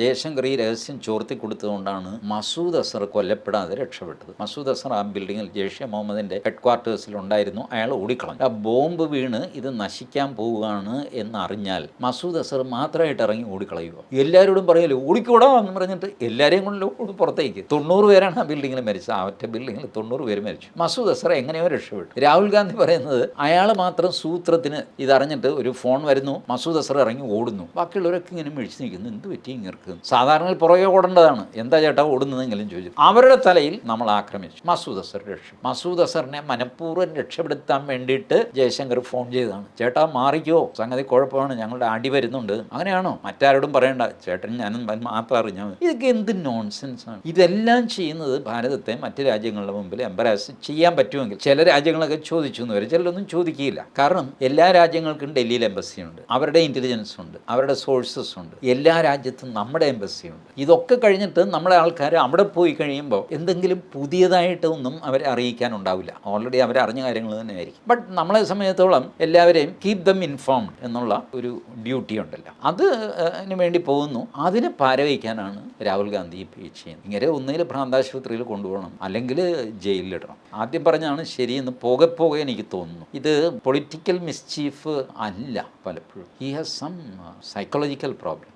ജയശങ്കർ ഈ രഹസ്യം ചോർത്തി കൊടുത്തതുകൊണ്ടാണ് മസൂദ് അസർ കൊല്ലപ്പെടാതെ രക്ഷപ്പെട്ടത്. മസൂദ് അസർ ആ ബിൽഡിങ്ങിൽ ജെയ്ഷെ മുഹമ്മദിന്റെ ഹെഡ് ക്വാർട്ടേഴ്സിൽ ഉണ്ടായിരുന്നു. അയാൾ ഓടിക്കളഞ്ഞു. ആ ബോംബ് വീണ് ഇത് നശിക്കാൻ പോവുകയാണ് എന്നറിഞ്ഞാൽ മസൂദ് അസർ മാത്രമായിട്ട് ഇറങ്ങി ഓടിക്കളയുക. എല്ലാവരോടും പറയല്ലോ ഓടിക്കൂടാ എന്ന് പറഞ്ഞിട്ട് എല്ലാവരെയും കൊണ്ട് പുറത്തേക്ക്. തൊണ്ണൂറ് പേരാണ് ആ ബിൽഡിങ്ങിൽ മരിച്ചത്. ആ ഒറ്റ ബിൽഡിങ്ങിൽ തൊണ്ണൂറ് പേര് മരിച്ചു. മസൂദ് അസർ എങ്ങനെയോ രക്ഷപ്പെട്ടു. രാഹുൽ ഗാന്ധി പറയുന്നത് അയാൾ മാത്രം സൂത്രത്തിന് ഇതറിഞ്ഞിട്ട് ഒരു ഫോൺ വരുന്നു. മസൂദ് അസർ ഇറങ്ങി ഓടുന്നു. ബാക്കിയുള്ളവരൊക്കെ ഇങ്ങനെ മിഴിച്ചു നിൽക്കുന്നു. എന്ത് പറ്റി ഇങ്ങനെ സാധാരണ പുറകെ ഓടേണ്ടതാണ്. എന്താ ചേട്ടാ ഓടുന്നതെങ്കിലും ചോദിച്ചു. അവരുടെ തലയിൽ നമ്മൾ ആക്രമിച്ചു. മസൂദ് അസർ രക്ഷ. മസൂദ് അസറിനെ മനഃപൂർവം രക്ഷപ്പെടുത്താൻ വേണ്ടിയിട്ട് ജയശങ്കർ ഫോൺ ചെയ്തതാണ്. ചേട്ടാ മാറിക്കോ. സംഗതി കുഴപ്പമാണ്. ഞങ്ങളുടെ അടി വരുന്നുണ്ട്. അങ്ങനെയാണോ? മറ്റാരോടും പറയണ്ട. ചേട്ടൻ ഞാനും മാത്രം മതി. ഇതൊക്കെ എന്ത് നോൺസെൻസ് ആണ്. ഇതെല്ലാം ചെയ്യുന്നത് ഭാരതത്തെ മറ്റ് രാജ്യങ്ങളുടെ മുമ്പിൽ എംബരാസ് ചെയ്യാൻ പറ്റുമെങ്കിൽ ചില രാജ്യങ്ങളൊക്കെ ചോദിച്ചു എന്ന് വരും. ചിലരൊന്നും ചോദിക്കുകയില്ല. കാരണം എല്ലാ രാജ്യങ്ങൾക്കും ഡൽഹിയിൽ എംബസി ഉണ്ട്. അവരുടെ ഇന്റലിജൻസ് ഉണ്ട്. അവരുടെ സോഴ്സസ് ഉണ്ട്. എല്ലാ രാജ്യത്തും നമ്മുടെ എംബസിയുണ്ട് ഇതൊക്കെ കഴിഞ്ഞിട്ട് നമ്മളെ ആൾക്കാർ അവിടെ പോയി കഴിയുമ്പോൾ എന്തെങ്കിലും പുതിയതായിട്ട് ഒന്നും അവരെ അറിയിക്കാനുണ്ടാവില്ല ഓൾറെഡി അവർ അറിഞ്ഞ കാര്യങ്ങൾ തന്നെയായിരിക്കും. ബട്ട് നമ്മളെ സമയത്തോളം എല്ലാവരെയും കീപ് ദം ഇൻഫോംഡ് എന്നുള്ള ഒരു ഡ്യൂട്ടി ഉണ്ടല്ലോ. അത് വേണ്ടി പോകുന്നു. അതിനെ പാരവയ്ക്കാനാണ് രാഹുൽ ഗാന്ധി പേ ചെയ്യുന്നത്. ഇങ്ങനെ ഒന്നുകിൽ ഭ്രാന്താശുപത്രിയിൽ കൊണ്ടുപോകണം അല്ലെങ്കിൽ ജയിലിലിടണം. ആദ്യം പറഞ്ഞാണ് ശരിയെന്ന് പോകെ പോകെ എനിക്ക് തോന്നുന്നു. ഇത് പൊളിറ്റിക്കൽ മിസ്ചീഫ് അല്ല പലപ്പോഴും. He has some psychological problem